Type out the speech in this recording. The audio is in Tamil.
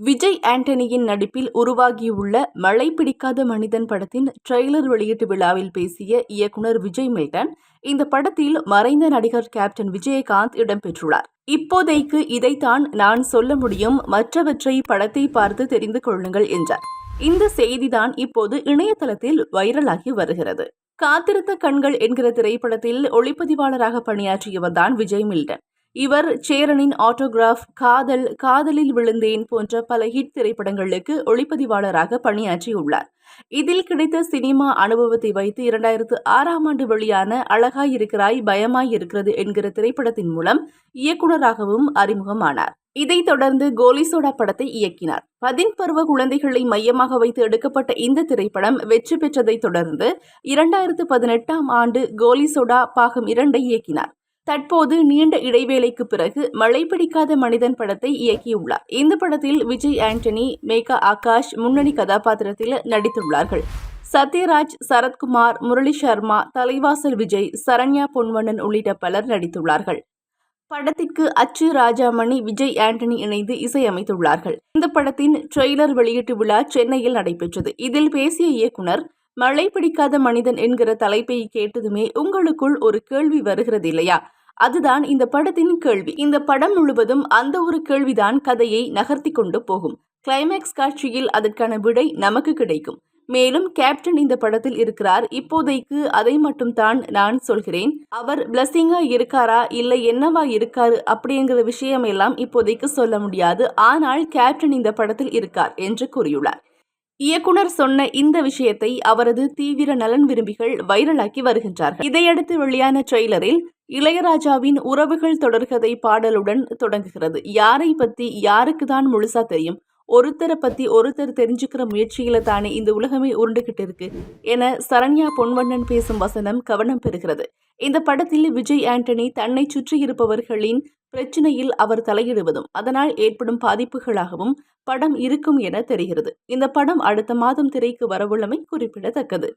விஜய் ஆண்டனியின் நடிப்பில் உருவாகியுள்ள மழை பிடிக்காத மனிதன் படத்தின் ட்ரெய்லர் வெளியீட்டு விழாவில் பேசிய இயக்குனர் விஜய் மேட்டன் இந்த படத்தில் மறைந்த நடிகர் கேப்டன் விஜயகாந்த் இடம்பெற்றுள்ளார். இப்போதைக்கு இதைத்தான் நான் சொல்ல முடியும். மற்றவற்றை படத்தை பார்த்து தெரிந்து கொள்ளுங்கள் என்றார். இந்த செய்திதான் இப்போது இணையதளத்தில் வைரலாகி வருகிறது. காத்திருத்த கண்கள் என்கிற திரைப்படத்தில் ஒளிப்பதிவாளராக பணியாற்றியவர்தான் விஜய் மில்டன். இவர் சேரனின் ஆட்டோகிராஃப் காதல் காதலில் விழுந்தேன் போன்ற பல ஹிட் திரைப்படங்களுக்கு ஒளிப்பதிவாளராக பணியாற்றியுள்ளார். இதில் கிடைத்த சினிமா அனுபவத்தை வைத்து இரண்டாயிரத்து ஆறாம் ஆண்டு வெளியான அழகாய் இருக்கிறாய் பயமாய் இருக்கிறது என்கிற திரைப்படத்தின் மூலம் இயக்குநராகவும் அறிமுகமானார். இதைத் தொடர்ந்து கோலிசோடா படத்தை இயக்கினார். பதின் பருவ குழந்தைகளை மையமாக வைத்து எடுக்கப்பட்ட இந்த திரைப்படம் வெற்றி பெற்றதைத் தொடர்ந்து இரண்டாயிரத்து பதினெட்டாம் ஆண்டு கோலிசோடா பாகம் இரண்டை இயக்கினார். தற்போது நீண்ட இடைவேளைக்கு பிறகு மழை பிடிக்காத மனிதன் படத்தை இயக்கியுள்ளார். இந்த படத்தில் விஜய் ஆண்டனி மேகா ஆகாஷ் முன்னணி கதாபாத்திரத்தில் நடித்துள்ளார்கள். சத்யராஜ் சரத்குமார் முரளி சர்மா தலைவாசல் விஜய் சரண்யா பொன்வண்ணன் உள்ளிட்ட பலர் நடித்துள்ளார்கள். படத்திற்கு அச்சு ராஜாமணி விஜய் ஆண்டனி இணைந்து இசையமைத்துள்ளார்கள். இந்த படத்தின் ட்ரெய்லர் வெளியீட்டு விழா சென்னையில் நடைபெற்றது. இதில் பேசிய இயக்குனர் மழை பிடிக்காத மனிதன் என்கிற தலைப்பை கேட்டதுமே உங்களுக்குள் ஒரு கேள்வி வருகிறது இல்லையா அதுதான் இந்த படத்தின் கேள்வி. இந்த படம் முழுவதும் அந்த ஒரு கேள்விதான் கதையை நகர்த்தி கொண்டு போகும். கிளைமேக்ஸ் காட்சியில் அதற்கான விடை நமக்கு கிடைக்கும். மேலும் கேப்டன் இந்த படத்தில் இருக்கிறார். இப்போதைக்கு அதை மட்டும் தான் நான் சொல்கிறேன். அவர் பிளஸ்ஸிங்கா இருக்காரா? இல்லை என்னவா இருக்காரு? அப்படிங்கிற விஷயம் எல்லாம் இப்போதைக்கு சொல்ல முடியாது. ஆனால் கேப்டன் இந்த படத்தில் இருக்கார் என்று கூறியுள்ளார். இயக்குனர் சொன்ன இந்த விஷயத்தை அவரது தீவிர நலன் விரும்பிகள் வைரலாக்கி வருகின்றார்கள். இதையடுத்து வெளியான ட்ரெய்லரில் இளையராஜாவின் உறவுகள் தொடர்கதை பாடலுடன் தொடங்குகிறது. யாரை பத்தி யாருக்கு தான் முழுசா தெரியும்? ஒருத்தரை பத்தி ஒருத்தர் தெரிஞ்சுக்கிற முயற்சியில தானே இந்த உலகமே உருண்டுகிட்டு இருக்கு என சரண்யா பொன்வண்ணன் பேசும் வசனம் கவனம் பெறுகிறது. இந்த படத்தில் விஜய் ஆண்டனி தன்னை சுற்றி இருப்பவர்களின் பிரச்சனையில் அவர் தலையிடுவதும் அதனால் ஏற்படும் பாதிப்புகளாகவும் படம் இருக்கும் என தெரிகிறது. இந்த படம் அடுத்த மாதம் திரைக்கு வரவுள்ளமை குறிப்பிடத்தக்கது.